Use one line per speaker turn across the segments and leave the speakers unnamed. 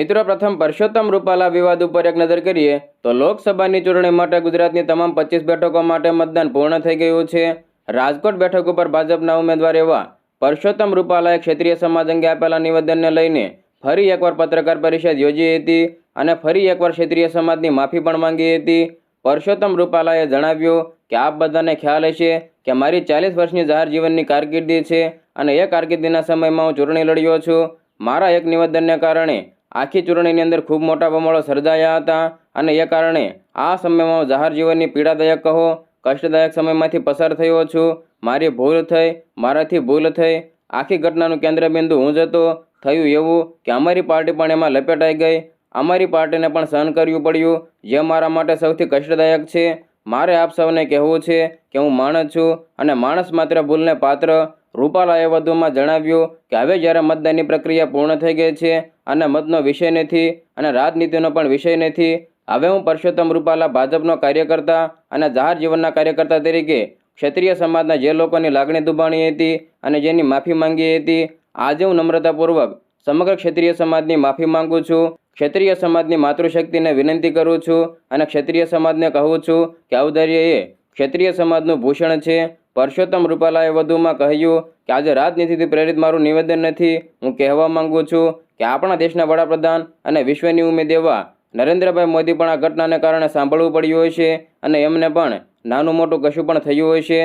મિત્રો, પ્રથમ પરસોત્તમ રૂપાલા વિવાદ ઉપર એક નજર કરીએ તો લોકસભાની ચૂંટણી માટે ગુજરાતની તમામ પચીસ બેઠકો માટે મતદાન પૂર્ણ થઈ ગયું છે. રાજકોટ બેઠક ઉપર ભાજપના ઉમેદવાર એવા પરસોત્તમ રૂપાલાએ ક્ષેત્રીય સમાજ અંગે આપેલા નિવેદનને લઈને ફરી એકવાર પત્રકાર પરિષદ યોજી હતી અને ફરી એકવાર ક્ષેત્રીય સમાજની માફી પણ માંગી હતી. પરસોત્તમ રૂપાલાએ જણાવ્યું કે, આપ બધાને ખ્યાલ હશે કે મારી ચાલીસ વર્ષની જાહેર જીવનની કારકિર્દી છે અને એ કારકિર્દીના સમયમાં હું ચૂંટણી લડ્યો છું. મારા એક નિવેદનને કારણે આખી ચૂંટણીની અંદર ખૂબ મોટા બમણો સર્જાયા હતા અને એ કારણે આ સમયમાં જાહેર જીવનની પીડાદાયક કહો, કષ્ટદાયક સમયમાંથી પસાર થયો છું. મારી ભૂલ થઈ, મારાથી ભૂલ થઈ. આખી ઘટનાનું કેન્દ્રબિંદુ હું જ હતો. થયું એવું કે અમારી પાર્ટી પણ એમાં લપેટાઈ ગઈ. અમારી પાર્ટીને પણ સહન કરવું પડ્યું. જે મારા માટે સૌથી કષ્ટદાયક છે. મારે આપ સૌને કહેવું છે કે હું માણસ છું અને માણસ માત્ર ભૂલને પાત્ર રૂપાલાએ વધુમાં જણાવ્યું કે હવે જ્યારે મતદાનની પ્રક્રિયા પૂર્ણ થઈ ગઈ છે અને મતનો વિષય નથી અને રાજનીતિનો પણ વિષય નથી, હવે હું પરસોત્તમ રૂપાલા ભાજપનો કાર્યકર્તા અને જાહેર જીવનના કાર્યકર્તા તરીકે ક્ષત્રિય સમાજના જે લોકોની લાગણી દુબાણી હતી અને જેની માફી માંગી હતી, આજે હું નમ્રતાપૂર્વક સમગ્ર ક્ષત્રિય સમાજની માફી માંગુ છું, ક્ષત્રિય સમાજની માતૃશક્તિને વિનંતી કરું છું અને ક્ષત્રિય સમાજને કહું છું કે ઔદાર્ય એ ક્ષત્રિય સમાજનું ભૂષણ છે પરસોત્તમ રૂપાલાએ વધુમાં કહ્યું કે આજે રાજનીતિથી પ્રેરિત મારું નિવેદન નથી. હું કહેવા માંગુ છું કે આપણા દેશના વડાપ્રધાન અને વિશ્વની ઉમેદ એવા નરેન્દ્રભાઈ મોદી પણ આ ઘટનાને કારણે સાંભળવું પડ્યું હોય છે અને એમને પણ નાનું મોટું કશું પણ થયું હોય છે.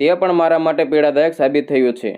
તે પણ મારા માટે પીડાદાયક સાબિત થયું છે.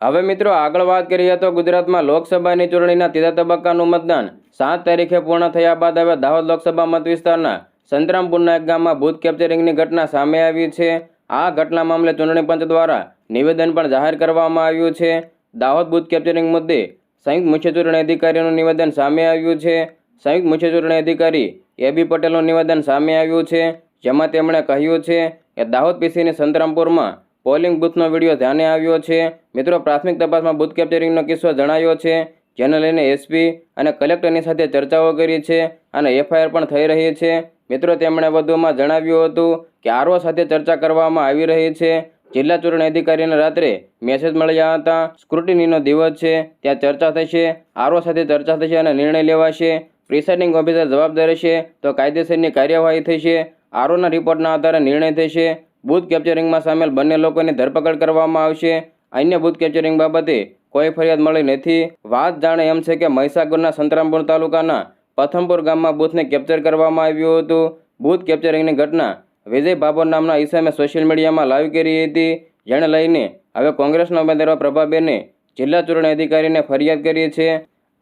હવે મિત્રો આગળ વાત કરીએ તો ગુજરાતમાં લોકસભાની ચૂંટણીના ત્રીજા તબક્કાનું મતદાન સાત તારીખે પૂર્ણ થયા બાદ હવે દાહોદ લોકસભા મત વિસ્તારના સંતરામપુરના એક ગામમાં બૂથ કેપ્ચરિંગની ઘટના સામે આવી છે. આ ઘટના મામલે ચૂંટણી પંચ દ્વારા નિવેદન પણ જાહેર કરવામાં આવ્યું છે. દાહોદ બુથ કેપ્ચરિંગ મુદ્દે સંયુક્ત મુખ્ય ચૂંટણી અધિકારીનું નિવેદન સામે આવ્યું છે. સંયુક્ત મુખ્ય ચૂંટણી અધિકારી એ બી પટેલનું નિવેદન સામે આવ્યું છે, જેમાં તેમણે કહ્યું છે કે દાહોદ પીસીની સંતરામપુરમાં પોલિંગ બૂથનો વીડિયો ધ્યાને આવ્યો છે. મિત્રો, પ્રાથમિક તપાસમાં બૂથ કેપ્ચરિંગનો કિસ્સો જણાયો છે, જેને લઈને એસપી અને કલેક્ટરની સાથે ચર્ચાઓ કરી છે અને એફઆઈઆર પણ થઈ રહી છે. મિત્રો, તેમણે વધુમાં જણાવ્યું હતું કે આરઓ સાથે ચર્ચા કરવામાં આવી રહી છે. જિલ્લા ચૂંટણી અધિકારીને રાત્રે મેસેજ મળ્યા હતા. સ્ક્રુટિનીનો દિવસ છે, ત્યાં ચર્ચા થશે, આરઓ સાથે ચર્ચા થશે અને નિર્ણય લેવાશે. પ્રિસાઇડિંગ ઓફિસર જવાબદાર હશે તો કાયદેસરની કાર્યવાહી થશે. આરઓના રિપોર્ટના આધારે નિર્ણય થશે. બૂથ કેપ્ચરિંગમાં સામેલ બંને લોકોની ધરપકડ કરવામાં આવશે. અન્ય બૂથ કેપ્ચરિંગ બાબતે કોઈ ફરિયાદ મળી નથી. વાત જાણે એમ છે કે મહીસાગરના સંતરામપુર તાલુકાના પથમપુર ગામમાં બૂથને કેપ્ચર કરવામાં આવ્યું હતું. બૂથ કેપ્ચરિંગની ઘટના વિજય ભાભોર નામના ઈસમે સોશિયલ મીડિયામાં લાઈવ કરી હતી. જેને લઈને હવે કોંગ્રેસના ઉમેદવાર પ્રભાબેને જિલ્લા ચૂંટણી અધિકારીને ફરિયાદ કરી છે.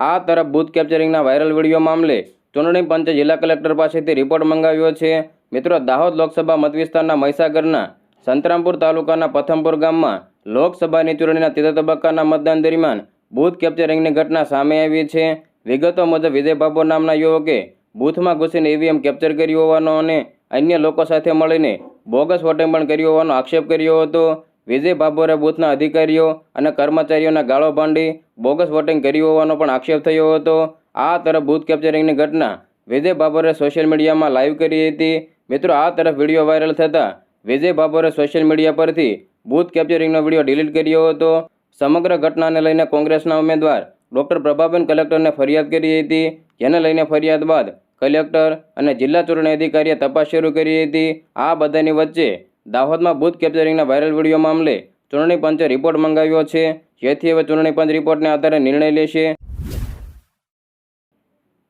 આ તરફ બૂથ કેપ્ચરિંગના વાયરલ વીડિયો મામલે ચૂંટણી પંચે જિલ્લા કલેક્ટર પાસેથી રિપોર્ટ મંગાવ્યો છે. મિત્રો, દાહોદ લોકસભા મતવિસ્તારના મહીસાગરના સંતરામપુર તાલુકાના પથમપુર ગામમાં લોકસભાની ચૂંટણીના ત્રીજા તબક્કાના મતદાન દરમિયાન બૂથ કેપ્ચરિંગની ઘટના સામે આવી છે. વિગતો મુજબ વિજય બાબુ નામના યુવકે બૂથમાં ઘૂસીને ઈવીએમ કેપ્ચર કર્યું હોવાનો અને અન્ય લોકો સાથે મળીને બોગસ વોટિંગ પણ કર્યું હોવાનો આક્ષેપ કર્યો હતો. વિજય બાબોરે બૂથના અધિકારીઓ અને કર્મચારીઓના ગાળો ભાંડી બોગસ વોટિંગ કર્યું હોવાનો પણ આક્ષેપ થયો હતો. આ તરફ બૂથ કેપ્ચરિંગની ઘટના વિજય બાબોરે સોશિયલ મીડિયામાં લાઈવ કરી હતી. મિત્રો, આ તરફ વીડિયો વાયરલ થતાં વિજય બાબોરે સોશિયલ મીડિયા પરથી બૂથ કેપ્ચરિંગનો વીડિયો ડિલીટ કર્યો હતો. સમગ્ર ઘટનાને લઈને કોંગ્રેસના ઉમેદવાર ડોક્ટર પ્રભાબેન કલેક્ટરને ફરિયાદ કરી હતી. જેને લઈને ફરિયાદ બાદ કલેક્ટર અને જિલ્લા ચૂંટણી અધિકારીએ તપાસ શરૂ કરી હતી. આ બધાની વચ્ચે દાહોદમાં બૂથ કેપ્ચરિંગના વાયરલ વીડિયો મામલે ચૂંટણી પંચે રિપોર્ટ મંગાવ્યો છે. જેથી હવે ચૂંટણી પંચ રિપોર્ટને આધારે નિર્ણય લેશે.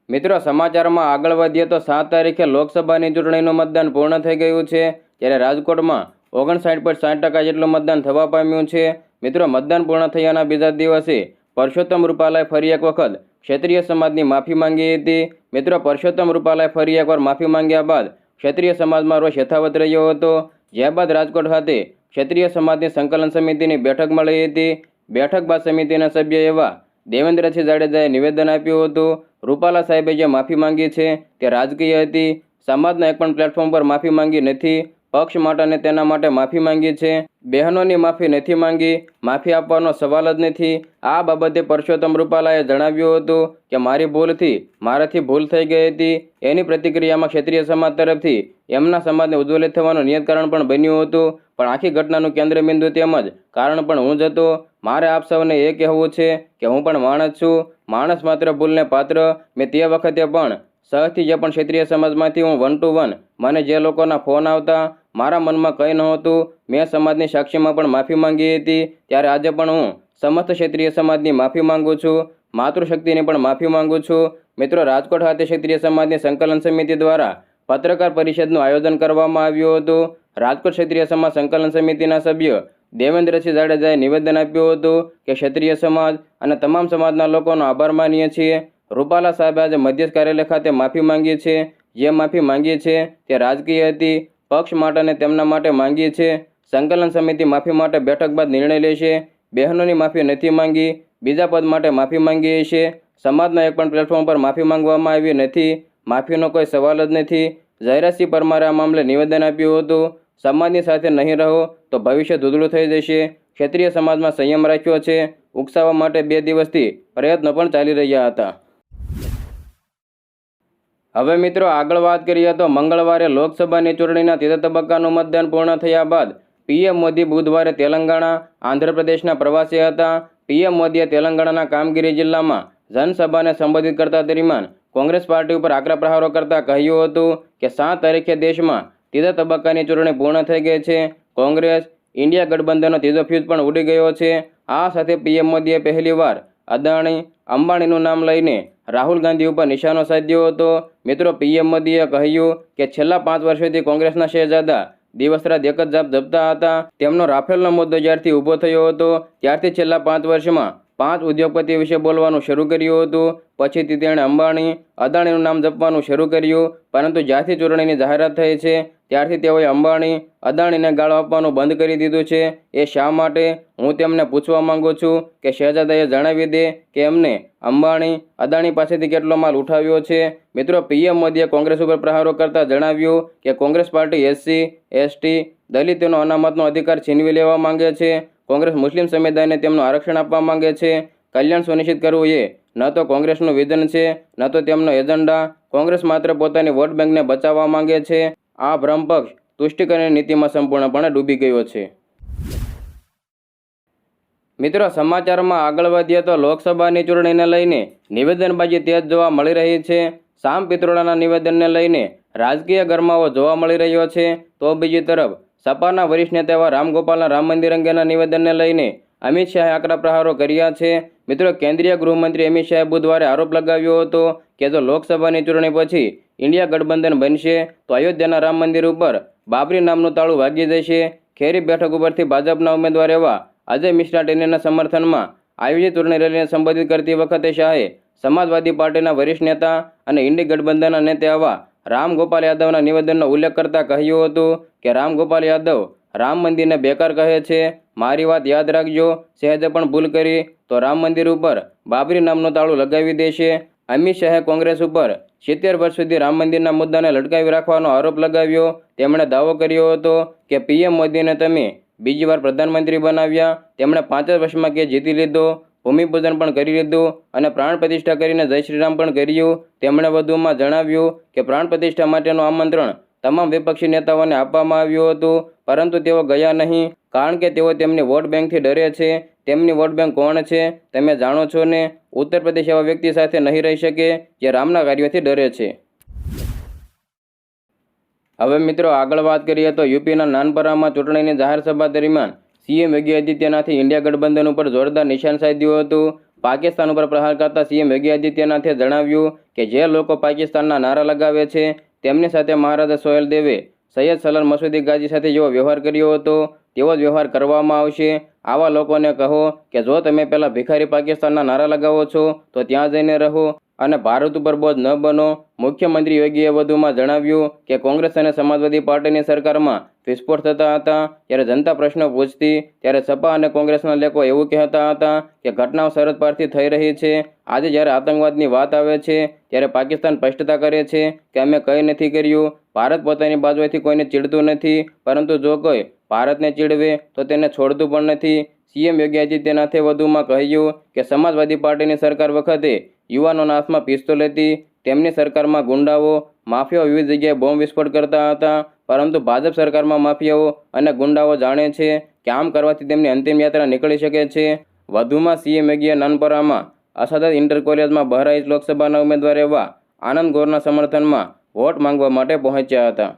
મિત્રો, સમાચારમાં આગળ વધીએ તો સાત તારીખે લોકસભાની ચૂંટણીનું મતદાન પૂર્ણ થઈ ગયું છે. જ્યારે રાજકોટમાં ઓગણસાઠ પોઈન્ટ સાઠ ટકા જેટલું મતદાન થવા પામ્યું છે. મિત્રો, મતદાન પૂર્ણ થયાના બીજા દિવસે પરસોત્તમ રૂપાલાએ ફરી એક વખત ક્ષેત્રીય સમાજની માફી માંગી હતી. મિત્રો પરસોત્તમ રૂપાલાએ ફરી એકવાર માફી માંગ્યા બાદ ક્ષેત્રીય સમાજમાં રોષ યથાવત રહ્યો હતો. જ્યાં બાદ રાજકોટ ખાતે ક્ષેત્રીય સમાજની સંકલન સમિતિની બેઠક મળી હતી. બેઠક બાદ સમિતિના સભ્ય એવા દેવેન્દ્રસિંહ જાડેજાએ નિવેદન આપ્યું હતું. રૂપાલા સાહેબે જે માફી માંગી છે તે રાજકીય હતી. સમાજના એક પણ પ્લેટફોર્મ પર માફી માંગી નથી. પક્ષ માટે અને તેના માટે માફી માંગી છે. બહેનોની માફી નથી માંગી, માફી આપવાનો સવાલ જ નથી. આ બાબતે પરસોત્તમ રૂપાલાએ જણાવ્યું હતું કે, મારી ભૂલથી, મારાથી ભૂલ થઈ ગઈ હતી. એની પ્રતિક્રિયામાં ક્ષેત્રીય સમાજ તરફથી એમના સમાજને ઉજ્જવલિત થવાનું નિયત કારણ પણ બન્યું હતું. પણ આખી ઘટનાનું કેન્દ્રબિંદુ તેમજ કારણ પણ હું જ હતો. મારે આપ સૌને એ કહેવું છે કે, હું પણ માણસ છું. માણસ માત્ર ભૂલને પાત્ર. મેં તે વખતે પણ સહથી જે પણ ક્ષેત્રીય સમાજમાંથી હું વન ટુ વન મને જે લોકોના ફોન આવતા મારા મનમાં કંઈ નહોતું. મેં સમાજની સાક્ષીમાં પણ માફી માંગી હતી. ત્યારે આજે પણ હું સમસ્ત ક્ષેત્રીય સમાજની માફી માંગુ છું. માતૃશક્તિની પણ માફી માંગુ છું. મિત્રો, રાજકોટ ખાતે ક્ષેત્રીય સમાજની સંકલન સમિતિ દ્વારા પત્રકાર પરિષદનું આયોજન કરવામાં આવ્યું હતું. રાજકોટ ક્ષેત્રીય સમાજ સંકલન સમિતિના સભ્ય દેવેન્દ્રસિંહ જાડેજાએ નિવેદન આપ્યું હતું કે ક્ષેત્રીય સમાજ અને તમામ સમાજના લોકોનો આભાર માનીએ છીએ. રૂપાલા સાહેબે આજે મધ્યસ્થ કાર્યાલય ખાતે માફી માંગી છે. જે માફી માંગી છે તે રાજકીય હતી. પક્ષ માટે તેમના માટે માંગીએ છીએ. સંકલન સમિતિ માફી માટે બેઠક બાદ નિર્ણય લેશે બહેનોની માફી નથી માંગી. બીજા પદ માટે માફી માંગીએ છીએ. સમાજના એક પણ પ્લેટફોર્મ પર માફી માંગવામાં આવી નથી. માફીનો કોઈ સવાલ જ નથી. જયરાજસિંહ પરમારે આ મામલે નિવેદન આપ્યું હતું. સમાજની સાથે નહીં રહો તો ભવિષ્ય ધૂધળું થઈ જશે. ક્ષત્રિય સમાજમાં સંયમ રાખ્યો છે. ઉકસાવવા માટે બે દિવસથી પ્રયત્નો પણ ચાલી રહ્યા હતા. હવે મિત્રો આગળ વાત કરીએ તો મંગળવારે લોકસભાની ચૂંટણીના ત્રીજા તબક્કાનું મતદાન પૂર્ણ થયા બાદ પીએમ મોદી બુધવારે તેલંગાણા, આંધ્રપ્રદેશના પ્રવાસી હતા. પીએમ મોદીએ તેલંગાણાના કામગીરી જિલ્લામાં જનસભાને સંબોધિત કરતા દરમિયાન કોંગ્રેસ પાર્ટી ઉપર આકરા પ્રહારો કરતા કહ્યું હતું કે સાત તારીખે દેશમાં ત્રીજા તબક્કાની ચૂંટણી પૂર્ણ થઈ ગઈ છે. કોંગ્રેસ, ઇન્ડિયા ગઠબંધનનો ત્રીજો ફ્યુઝ પણ ઉડી ગયો છે. આ સાથે પીએમ મોદીએ પહેલીવાર અદાણી, અંબાણીનું નામ લઈને રાહુલ ગાંધી ઉપર નિશાનો સાધ્યો હતો. મિત્રો, પીએમ મોદીએ કહ્યું કે છેલ્લા પાંચ વર્ષોથી કોંગ્રેસના શહેજાદા દિવસ રાત એક જ જાપ જપતા હતા. તેમનો રાફેલનો મુદ્દો જ્યારથી ઊભો થયો હતો, ત્યારથી છેલ્લા પાંચ વર્ષમાં પાંચ ઉદ્યોગપતિ વિશે બોલવાનું શરૂ કર્યું હતું. પછીથી તેણે અંબાણી, અદાણીનું નામ જપવાનું શરૂ કર્યું. પરંતુ જ્યારથી ચૂંટણીની જાહેરાત થઈ છે, ત્યારથી તેઓએ અંબાણી, અદાણીને ગાળો આપવાનું બંધ કરી દીધું છે. એ શા માટે? હું તેમને પૂછવા માંગુ છું કે શહેજાદાએ જણાવી દે કે એમને અંબાણી, અદાણી પાસેથી કેટલો માલ ઉઠાવ્યો છે. મિત્રો, પીએમ મોદીએ કોંગ્રેસ ઉપર પ્રહારો કરતા જણાવ્યું કે કોંગ્રેસ પાર્ટી એસસી, એસટી, દલિતોનો અનામતનો અધિકાર છીનવી લેવા માંગે છે. કોંગ્રેસ મુસ્લિમ સમુદાયને તેમનું આરક્ષણ આપવા માંગે છે. કલ્યાણ સુનિશ્ચિત કરવું એ ન તો કોંગ્રેસનું વિધન છે, ન તો તેમનો એજન્ડા. કોંગ્રેસ માત્ર પોતાની વોટ બેંકને બચાવવા માંગે છે. આ ભ્રમપક્ષ તુષ્ટિકરણની નીતિમાં સંપૂર્ણપણે ડૂબી ગયો છે. મિત્રો, સમાચારમાં આગળ વધીએ તો લોકસભાની ચૂંટણીને લઈને નિવેદનબાજી તેજ જોવા મળી રહી છે. સામ પિત્રોડાના નિવેદનને લઈને રાજકીય ગરમાવો જોવા મળી રહ્યો છે. તો બીજી તરફ સપાના વરિષ્ઠ નેતા એવા રામગોપાલના રામ મંદિર અંગેના નિવેદનને લઈને અમિત શાહે આકરા પ્રહારો કર્યા છે. મિત્રો, કેન્દ્રીય ગૃહમંત્રી અમિત શાહે બુધવારે આરોપ લગાવ્યો હતો કે જો લોકસભાની ચૂંટણી પછી ઇન્ડિયા ગઠબંધન બનશે, તો અયોધ્યાના રામ મંદિર ઉપર બાબરી નામનું તાળું વાગી જશે. ખેરી બેઠક ઉપરથી ભાજપના ઉમેદવાર એવા અજય મિશ્રા ટેનીના સમર્થનમાં આયોજિત ચૂંટણી રેલીને સંબોધિત કરતી વખતે શાહે સમાજવાદી પાર્ટીના વરિષ્ઠ નેતા અને ઇન્ડી ગઠબંધનના નેતા એવા રામ ગોપાલ યાદવના નિવેદનનો ઉલ્લેખ કરતા કહ્યું હતું કે, રામ ગોપાલ યાદવ, રામ મંદિરને બેકાર કહે છે. મારી વાત યાદ રાખજો. સહેજે પણ ભૂલ કરી. તો રામ મંદિર ઉપર બાબરી નામનું તાળું લગાવી દેશે. અમિત શાહે કોંગ્રેસ ઉપર સિત્તેર વર્ષ સુધી રામ મંદિરના મુદ્દાને લટકાવી રાખવાનો આરોપ લગાવ્યો. તેમણે દાવો કર્યો હતો કે, પીએમ મોદીને તમે બીજી વાર પ્રધાનમંત્રી બનાવ્યા. તેમણે પાંચ વર્ષમાં કે જીતી લીધો. ભૂમિપૂજન પણ કરી લીધું અને પ્રાણ પ્રતિષ્ઠા કરીને જય શ્રીરામ પણ કર્યું. તેમણે વધુમાં જણાવ્યું કે પ્રાણ પ્રતિષ્ઠા માટેનું આમંત્રણ તમામ વિપક્ષી નેતાઓને આપવામાં આવ્યું હતું, પરંતુ તેઓ ગયા નહીં, કારણ કે તેઓ તેમની વોટ બેંકથી ડરે છે. તેમની વોટ બેંક કોણ છે તમે જાણો છો ને? ઉત્તર પ્રદેશ એવા વ્યક્તિ સાથે નહીં રહી શકે જે રામના કાર્યોથી ડરે છે. હવે મિત્રો આગળ વાત કરીએ તો યુપીના નાનપરામાં ચૂંટણીની જાહેર સભા દરમિયાન સીએમ યોગી આદિત્યનાથે ઇન્ડિયા ગઠબંધન ઉપર જોરદાર નિશાન સાધ્યું હતું. પાકિસ્તાન ઉપર પ્રહાર કરતા સીએમ યોગી આદિત્યનાથે જણાવ્યું કે જે લોકો પાકિસ્તાનના નારા લગાવે છે, તેમની સાથે મહારાજા સોહેલ દેવે સૈયદ સલર મસૂદી ગાજી સાથે જેવો વ્યવહાર કર્યો હતો, તેવો જ વ્યવહાર કરવામાં આવશે. આવા લોકોને કહો કે જો તમે પહેલાં ભિખારી પાકિસ્તાનના નારા લગાવો છો, તો ત્યાં જઈને રહો. અને ભારત ઉપર બોજ ન બનો, મુખ્યમંત્રી યોગીએ વધુમાં જણાવ્યું કે કોંગ્રેસ અને સમાજવાદી પાર્ટીની સરકારમાં વિસ્ફોટ થતા હતા. ત્યારે જનતા પ્રશ્નો પૂછતી, ત્યારે સપા અને કોંગ્રેસના લોકો એવું કહેતા હતા કે ઘટનાઓ સરહદ પારથી થઈ રહી છે. આજે જ્યારે આતંકવાદની વાત આવે છે, ત્યારે પાકિસ્તાન સ્પષ્ટતા કરે છે કે અમે કંઈ નથી કર્યું. ભારત પોતાની બાજુએથી કોઈને ચીડતું નથી, પરંતુ જો કોઈ ભારતને ચીડવે, તો તેને છોડતું પણ નથી. સીએમ યોગી આદિત્યનાથે વધુમાં કહ્યું કે સમાજવાદી પાર્ટીની સરકાર વખતે યુવાનોના હાથમાં પિસ્તોલ હતી. તેમની સરકારમાં ગુંડાઓ, માફિયાઓ વિવિધ જગ્યાએ બોમ્બ વિસ્ફોટ કરતા હતા. પરંતુ ભાજપ સરકારમાં માફિયાઓ અને ગુંડાઓ જાણે છે કે આમ કરવાથી તેમની અંતિમ યાત્રા નીકળી શકે છે. વધુમાં સીએ મેગીએ નાનપરામાં અસાદત ઇન્ટર કોલેજમાં બહરાઇચ લોકસભાના ઉમેદવાર એવા આનંદ ગોરના સમર્થનમાં વોટ માંગવા માટે પહોંચ્યા હતા.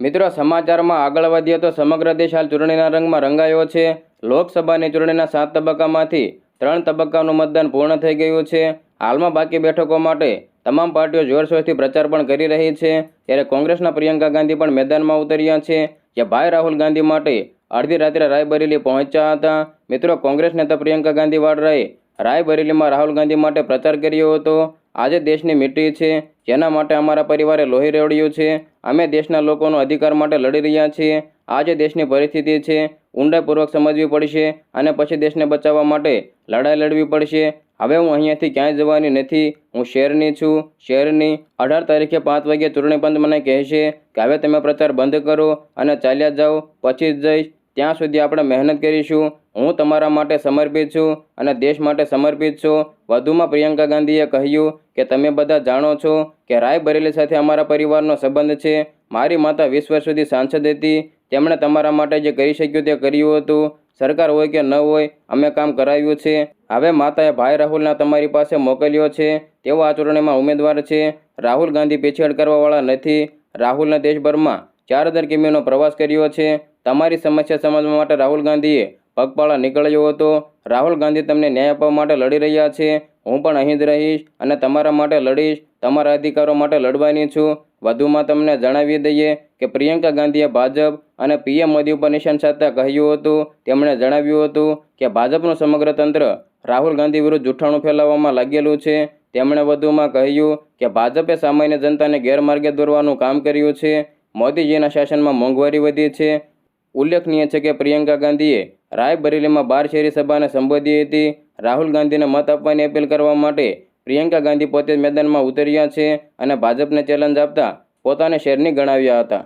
મિત્રો, સમાચારમાં આગળ વધીએ તો સમગ્ર દેશ હાલ ચૂંટણીના રંગમાં રંગાયો છે. લોકસભાની ચૂંટણીના સાત તબક્કામાંથી ત્રણ તબક્કાનું મતદાન પૂર્ણ થઈ ગયું છે. હાલમાં બાકી બેઠકો માટે તમામ પાર્ટીઓ જોરશોરથી પ્રચાર પણ કરી રહી છે. ત્યારે કોંગ્રેસના પ્રિયંકા ગાંધી પણ મેદાનમાં ઉતર્યા છે. જે ભાઈ રાહુલ ગાંધી માટે અડધી રાત્રે રાયબરેલી પહોંચ્યા હતા. મિત્રો, કોંગ્રેસ નેતા પ્રિયંકા ગાંધી વાડરાએ રાયબરેલીમાં રાહુલ ગાંધી માટે પ્રચાર કર્યો હતો. આજે દેશની મીઠી છે. જેના માટે અમારા પરિવારે લોહી રેવડ્યું છે. અમે દેશના લોકોનો અધિકાર માટે લડી રહ્યા છીએ. આજે દેશની પરિસ્થિતિ છે, ઊંડાઈપૂર્વક સમજવી પડશે અને પછી દેશને બચાવવા માટે લડાઈ લડવી પડશે. હવે હું અહીંયાથી ક્યાંય જવાની નથી. હું શહેરની છું. શહેરની અઢાર તારીખે પાંચ વાગ્યે ચૂંટણી પંચ મને કહેશે કે, હવે તમે પ્રચાર બંધ કરો અને ચાલ્યા જાઓ. પછી જ જઈશ. ત્યાં સુધી આપણે મહેનત કરીશું, હું તમારા માટે સમર્પિત છું અને દેશ માટે સમર્પિત છું. વધુમાં પ્રિયંકા ગાંધીએ કહ્યું કે, તમે બધા જાણો છો કે રાયબરેલી સાથે અમારા પરિવારનો સંબંધ છે. મારી માતા વીસ વર્ષ સુધી સાંસદ હતી. તેમણે તમારા માટે જે કરી શક્યું તે કર્યું હતું. સરકાર હોય કે ન હોય, અમે કામ કરાવ્યું છે. હવે માતાએ ભાઈ રાહુલના તમારી પાસે મોકલ્યો છે. તેઓ આ ચૂંટણીમાં ઉમેદવાર છે. રાહુલ ગાંધી પીછેડ કરવાવાળા નથી. રાહુલને દેશભરમાં ચાર હજાર કિમીનો પ્રવાસ કર્યો છે. તમારી સમસ્યા સમજવા માટે રાહુલ ગાંધીએ પગપાળા નીકળ્યો હતો. રાહુલ ગાંધી તમને ન્યાય આપવા માટે લડી રહ્યા છે. હું પણ અહીં જ રહીશ અને તમારા માટે લડીશ. તમારા અધિકારો માટે લડવાની છું. વધુમાં તમને જણાવી દઈએ કે પ્રિયંકા ગાંધીએ ભાજપ અને પીએમ મોદી ઉપર નિશાન સાધતા કહ્યું હતું. તેમણે જણાવ્યું હતું કે ભાજપનું સમગ્ર તંત્ર રાહુલ ગાંધી વિરુદ્ધ જૂઠાણું ફેલાવવામાં લાગેલું છે. તેમણે વધુમાં કહ્યું કે ભાજપે સામાન્ય જનતાને ગેરમાર્ગે દોરવાનું કામ કર્યું છે. મોદીજીના શાસનમાં મોંઘવારી વધી છે. ઉલ્લેખનીય છે કે પ્રિયંકા ગાંધીએ રાયબરેલીમાં બાર શહેરી સભાને સંબોધી હતી. રાહુલ ગાંધીને મત આપવાની અપીલ કરવા માટે પ્રિયંકા ગાંધી પોતે મેદાનમાં ઉતર્યા છે અને ભાજપને ચેલેન્જ આપતા પોતાને શેરની ગણાવ્યા હતા.